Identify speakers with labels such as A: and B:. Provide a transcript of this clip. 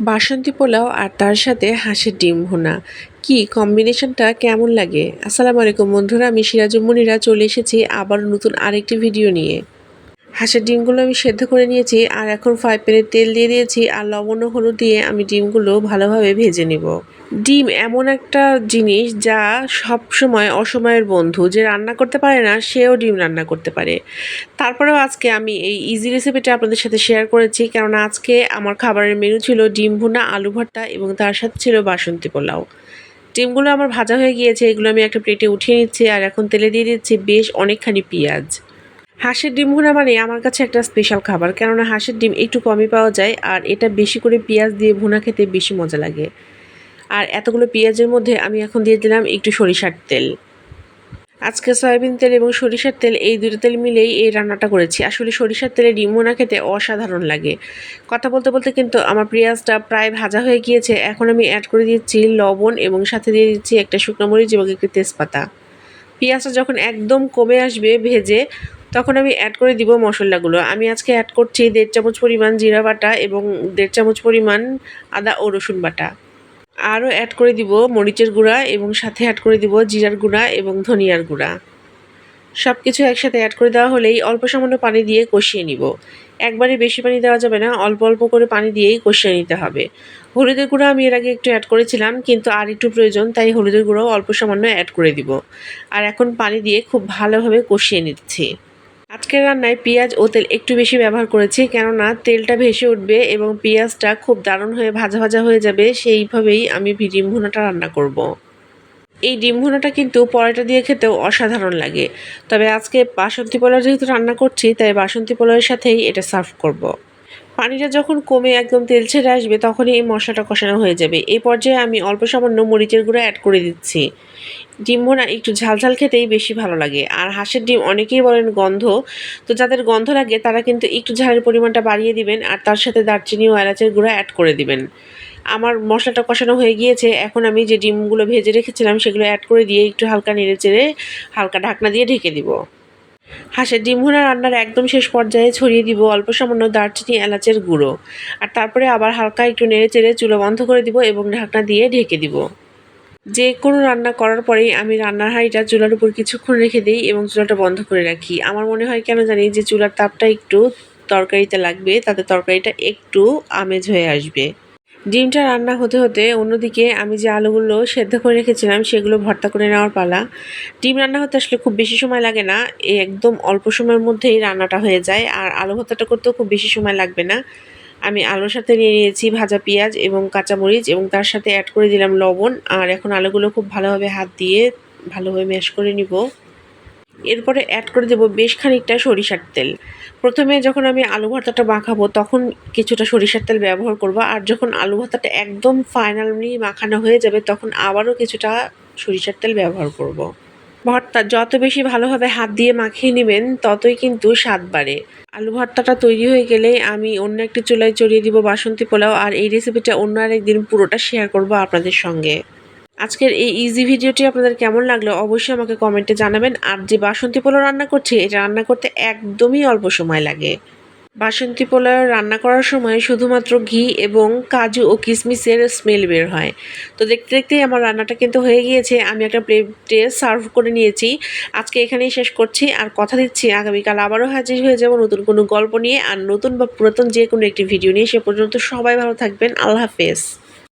A: বাসন্তী পোলাও আর তার সাথে হাঁসের ডিম ভুনা। কি কম্বিনেশনটা কেমন লাগে? আসসালামু আলাইকুম বন্ধুরা, আমি সিরাজুমনিরা চলে এসেছি আবার নতুন আরেকটি ভিডিও নিয়ে। হাঁসের ডিমগুলো আমি সেদ্ধ করে নিয়েছি, আর এখন ফ্রাই প্যানে তেল দিয়ে দিয়েছি, আর লবণ ও হলুদ দিয়ে আমি ডিমগুলো ভালোভাবে ভেজে নিব। ডিম এমন একটা জিনিস যা সব সময় অসময়ের বন্ধু, যে রান্না করতে পারে না, সেও ডিম রান্না করতে পারে। তারপরেও আজকে আমি এই ইজি রেসিপিটা আপনাদের সাথে শেয়ার করেছি, কেননা আজকে আমার খাবারের মেনু ছিল ডিম ভুনা, আলু ভর্তা এবং তার সাথে ছিল বাসন্তী পোলাও। ডিমগুলো আমার ভাজা হয়ে গিয়েছে, এগুলো আমি একটা প্লেটে উঠিয়ে নিচ্ছি, আর এখন তেলে দিয়ে দিচ্ছি বেশ অনেকখানি পেঁয়াজ। হাঁসের ডিম ভুনা মানে আমার কাছে একটা স্পেশাল খাবার। কেননা হাঁসের ডিম একটু কমই পাওয়া যায় আর এটা বেশি করে পেঁয়াজ দিয়ে ভুনা খেতে বেশি মজা লাগে। আর এতগুলো পেঁয়াজের মধ্যে আমি এখন দিয়ে দিলাম একটু সরিষার তেল। আজকে সয়াবিন তেল এবং সরিষার তেল এই দুটো তেল মিলেই এই রান্নাটা করেছি। আসলে সরিষার তেলে ডিম ভুনা খেতে অসাধারণ লাগে। কথা বলতে বলতে কিন্তু আমার পেঁয়াজটা প্রায় ভাজা হয়ে গিয়েছে। এখন আমি অ্যাড করে দিচ্ছি লবণ এবং সাথে দিয়ে দিচ্ছি একটা শুকনো মরিচ এবং একটি তেজপাতা। পেঁয়াজটা যখন একদম কমে আসবে ভেজে তখন আমি অ্যাড করে দিব মশলাগুলো। আমি আজকে অ্যাড করছি দেড় চামচ পরিমাণ জিরা বাটা এবং দেড় চামচ পরিমাণ আদা ও রসুন বাটা। আরও অ্যাড করে দিব মরিচের গুঁড়া এবং সাথে অ্যাড করে দিব জিরার গুঁড়া এবং ধনিয়ার গুঁড়া। সব কিছু একসাথে অ্যাড করে দেওয়া হলেই অল্প সামান্য পানি দিয়ে কষিয়ে নিব। একবারে বেশি পানি দেওয়া যাবে না, অল্প অল্প করে পানি দিয়েই কষিয়ে নিতে হবে। হলুদের গুঁড়া আমি এর আগে একটু অ্যাড করেছিলাম, কিন্তু আর একটু প্রয়োজন, তাই হলুদের গুঁড়াও অল্প সামান্য অ্যাড করে দিব। আর এখন পানি দিয়ে খুব ভালোভাবে কষিয়ে নিচ্ছি। আজকের রান্নায় পেঁয়াজ ও তেল একটু বেশি ব্যবহার করেছি, কেননা তেলটা ভেসে উঠবে এবং পেঁয়াজটা খুব দারুণ হয়ে ভাজা ভাজা হয়ে যাবে, সেইভাবেই আমি ডিম ভুনাটা রান্না করব। এই ডিম ভুনাটা কিন্তু পরোটা দিয়ে খেতেও অসাধারণ লাগে তবে আজকে বাসন্তী পোলাও যেহেতু রান্না করছি, তাই বাসন্তী পোলাওয়ের সাথেই এটা সার্ভ করব। পানিটা যখন কমে একদম তেল ছেড়ে আসবে, তখনই এই মশলাটা কষানো হয়ে যাবে। এই পর্যায়ে আমি অল্প সামান্য মরিচের গুঁড়ো অ্যাড করে দিচ্ছি। ডিম ভোনা একটু ঝালঝাল খেতেই বেশি ভালো লাগে। আর হাঁসের ডিম অনেকেই বলেন গন্ধ, তো যাদের গন্ধ লাগে তারা কিন্তু একটু ঝালের পরিমাণটা বাড়িয়ে দিবেন আর তার সাথে দারচিনি ও এলাচের গুঁড়ো অ্যাড করে দিবেন। আমার মশলাটা কষানো হয়ে গিয়েছে, এখন আমি যে ডিমগুলো ভেজে রেখেছিলাম সেগুলো অ্যাড করে দিয়ে একটু হালকা নেড়ে চেড়ে হালকা ঢাকনা দিয়ে ঢেকে দিব। হাঁসের ডিম ভুনা রান্নার একদম শেষ পর্যায়ে ছড়িয়ে দিব অল্প সামান্য দারচিনি, এলাচের গুঁড়ো। আর তারপরে আবার হালকা একটু নেড়ে চেড়ে চুলো বন্ধ করে দিব এবং ঢাকনা দিয়ে ঢেকে দিব। যে কোনো রান্না করার পরেই আমি রান্নার হাঁড়িটা চুলার উপর কিছুক্ষণ রেখে দিই এবং চুলাটা বন্ধ করে রাখি। আমার মনে হয় কেন জানি যে চুলার তাপটা একটু তরকারিতে লাগবে, তাতে তরকারিটা একটু আমেজ হয়ে আসবে। ডিমটা রান্না হতে হতে অন্যদিকে আমি যে আলুগুলো সেদ্ধ করে রেখেছিলাম, সেগুলো ভর্তা করে নেওয়ার পালা। ডিম রান্না হতে আসলে খুব বেশি সময় লাগে না একদম অল্প সময়ের মধ্যেই রান্নাটা হয়ে যায়। আর আলু ভর্তাটা করতেও খুব বেশি সময় লাগবে না। আমি আলুর সাথে নিয়ে নিয়েছি ভাজা পেঁয়াজ এবং কাঁচামরিচ এবং তার সাথে অ্যাড করে দিলাম লবণ। আর এখন আলুগুলো খুব ভালোভাবে হাত দিয়ে ভালোভাবে ম্যাশ করে নিব। এরপরে অ্যাড করে দেবো বেশ খানিকটা সরিষার তেল। প্রথমে যখন আমি আলু ভর্তাটা মাখাবো, তখন কিছুটা সরিষার তেল ব্যবহার করব। আর যখন আলু ভর্তাটা একদম ফাইনালি মাখানো হয়ে যাবে, তখন আবারও কিছুটা সরিষার তেল ব্যবহার করব। ভর্তা যত বেশি ভালোভাবে হাত দিয়ে মাখিয়ে নেবেন, ততই কিন্তু স্বাদ বাড়ে। আলু ভর্তাটা তৈরি হয়ে গেলে আমি অন্য একটি চুলায় চড়িয়ে দিব বাসন্তী পোলাও। আর এই রেসিপিটা অন্য আরেকদিন পুরোটা শেয়ার করব আপনাদের সঙ্গে। আজকের এই ইজি ভিডিওটি আপনাদের কেমন লাগল অবশ্যই আমাকে কমেন্টে জানাবেন। আর যে বাসন্তী পোলাও রান্না করছি, এটা রান্না করতে একদমই অল্প সময় লাগে। বাসন্তী পোলাও রান্না করার সময় শুধুমাত্র ঘি এবং কাজু ও কিশমিশের স্মেল বের হয়। তো দেখতে দেখতেই আমার রান্নাটা কিন্তু হয়ে গিয়েছে। আমি একটা প্লেটে সার্ভ করে নিয়েছি। আজকে এখানেই শেষ করছি। আর কথা দিচ্ছি, আগামীকাল আবারও হাজির হয়ে যাব নতুন কোনো গল্প নিয়ে। আর নতুন বা পুরাতন যে কোনো একটি ভিডিও নিয়ে, সে পর্যন্ত সবাই ভালো থাকবেন। আল্লাহ হাফেজ।